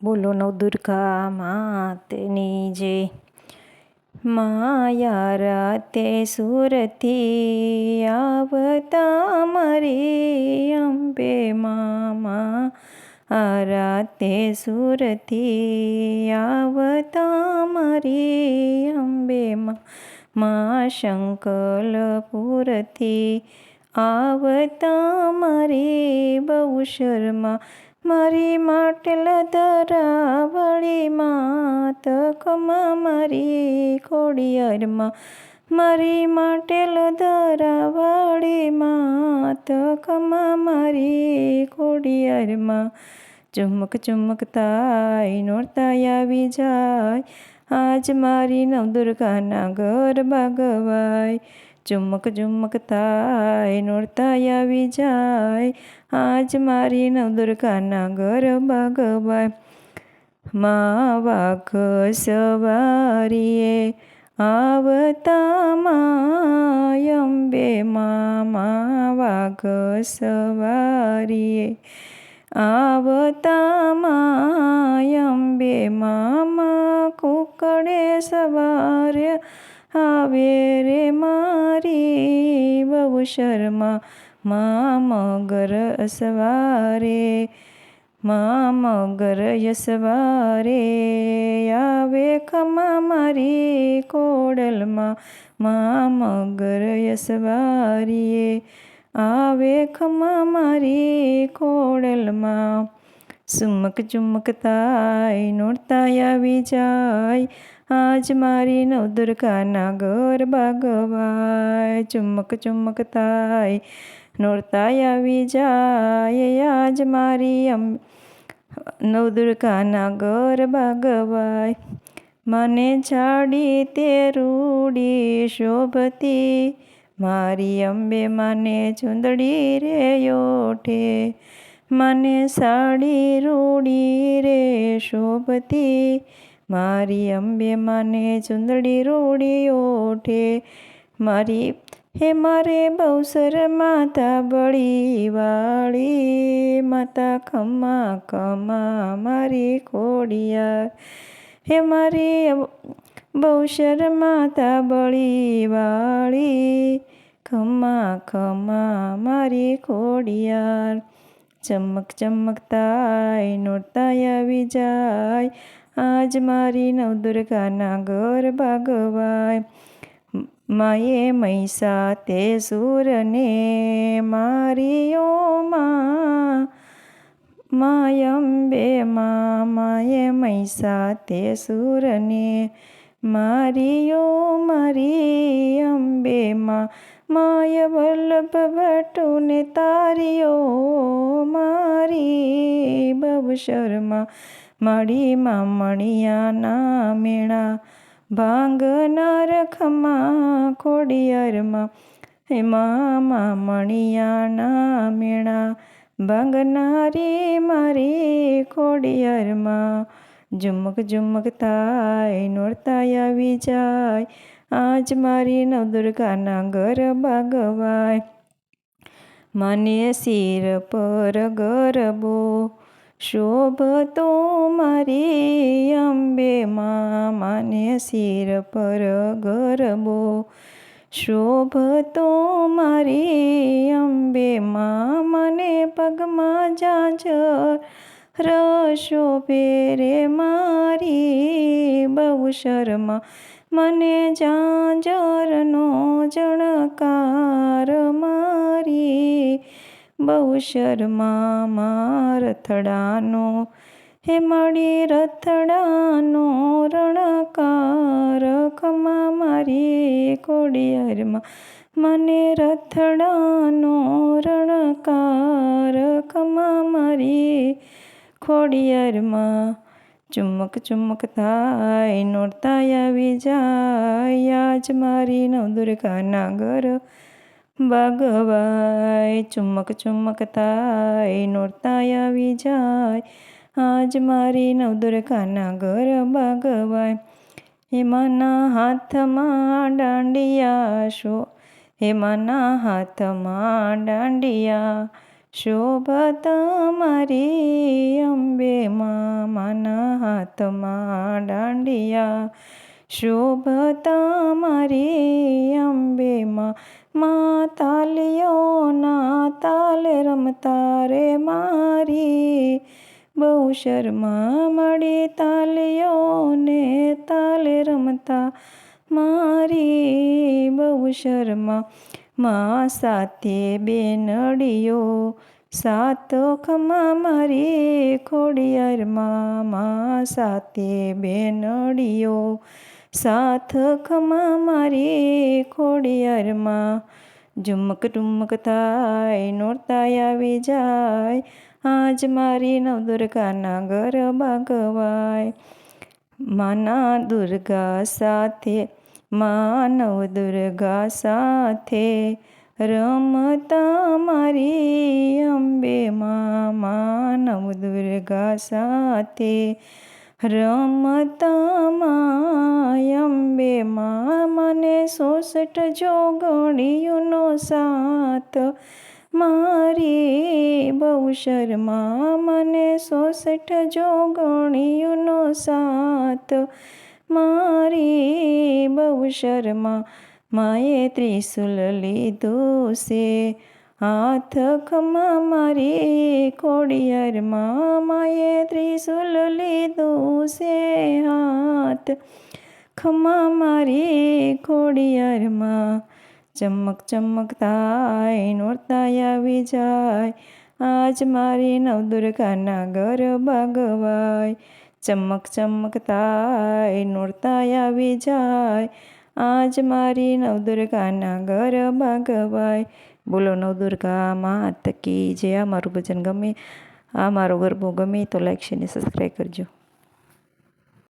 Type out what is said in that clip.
બોલો નવદુર્ગા માતની જે માયા રાતે સુરતી આવતા મરી અંબે મામા આ રાતે સુરતી આવતા મારી અંબે મા શંકલપુરથી આવતા મારી બહુ શર્મા મારી માટલ ધરાવળી માત કમા મારી ખોડિયારમાં. મારી માટેલ ધરાવળી માત કમા મારી ખોડિયારમાં. ચુમક ચુમકતાય નોરતાય આવી જાય. આજ મારી નવદુર્ગાના ગરબા ગવાય. ચુમક ચુમક થાય નોરતાય આવી જાય. આજ મારી નવદુર્ગાના ગરબા ગવાય મા વાઘ સવારીએ આવતા માયંબે અંબે મા વાઘ સવારીએ આવતા માયંબે મામા કુકડે સવારે આવે રે મારી બહુ શર્મા, મા મગર સવારે મા મગર સવારે આવે ખમા મારી કોડલમાં, મા મગર સવારીએ આવે ખમા મારી ખોડલમાં સુમક ચુમક થાય નોરતાય આવી જાય આજ મારી નવદુર્ગાના ગરબા ગવાય ચુમક ચુમક થાય નોરતાય આવી જાય આજ મારી નવદુર્ગાના ગરબા ગવાય મને જાડી તે રૂડી શોભતી મારી અંબે મને ચુંદડી રે ઓઠે મને સાડી રૂડી રે શોભતી. મારી અંબે મને ચુંદડી રૂડી ઓઠે મારી, હે મારે બહુસર માતા બળી વાળી. માતા ખમા ખમા મારી ખોડિયાર. હે મારી બહુસર માતા બળી વાળી. ખમા ખમા મારી ખોડિયાર. ચમક ચમકતાય નોરતાય આવી જાય. આજ મારી નવદુર્ગાના ઘર ભાગવાય માએ મૈસા તે સુરને મારીઓ માં માયંબે માં માએ મૈસા તે સુરને મારીઓ મારી અંબે માં. માય વલ્લભ ભટુને તારીઓ મારી. બબ શર્મા, માડી માં મણિયાના મેળા ભાંગ ખમા ખોડિયારમાં હે મામા મણિયાના મેળા ભાંગનારી મારી ખોડિયારમાં ઝુમક ઝુમક થાય નોરતા આવી જાય. આજ મારી નવદુર્ગાના ગરબા ગવાય મને શિર પર ગરબો શોભતો મારી અંબે માં મને શિર પર ગરબો શોભતો મારી અંબે માં મને પગમાં જાજર રશોભે રે મારી બહુ શર્મા. મને જાજરનો જણકાર મારી. બહુ શર્મા મારથડાનો હે મળી રથડાનો રણકાર. ખમા મારી કોડિયારમાં મને રથડાનો રણકાર. ખમા મારી ખોડિયારમાં ચુમક ચુમ્મક થાય નોરતા આવી જાય, આજ મારી નવદુર્ગાના ઘર બગવાય. ચુમ્મક ચુમ્મક થાય નોરતા આવી જાય, આજ મારી નવદુર્ગાના ઘર બગવાય. હેમાના હાથમાં દાંડિયા શો, હેમાના હાથમાં દાંડિયા શોભત મારી અંબે માના હાથમાં દાંડિયા. શોભતા મારી અંબેમાં મા તાલીઓના તાલે રમતા રે મારી. બહુ શર્મા મળી તાલીઓને તાલે રમતા મારી. બહુ શર્મા મા સાથે બેનડીઓ, સાત ખમા મારી ખોડિયારમાં મા સાથે બેનડીઓ સાથ ખમા મારી ખોડિયારમાં ઝુમક ટુમક થાય નોરતા આવી જાય, આજ મારી નવદુર્ગાના ગરબા ગવાય માના દુર્ગા સાથે માનવ દુર્ગા સાથે રમતા મારી અંબે માનવ દુર્ગા સાથે રમતા અંબે મને સોસઠ જોગણીઓનો સાથ. મારી બહુ શર્મા, મને સોસઠ જોગણીઓનો સાથ. મારી બહુ શરમા, માએ ત્રિશુલ લીધું છે. હાથ ખમા મારી ખોડિયારમાં માએ ત્રિશુલ લીધું છે. હાથ ખમા મારી ખોડિયારમાં ચમક ચમક થાય નોરતા આવી જાય. આજ મારી નવદુર્ગાના ગરબા ગવાય ચમક ચમક થાય નોરતાય આવી જાય. આજ મારી નવદુર્ગાના ગરબા ગવાય બોલો નવદુર્ગા માત કી જે આ મારું ભજન ગમે, આ મારો ગરબો ગમે તો લાઈક શેર ને સબસ્ક્રાઈબ કરજો.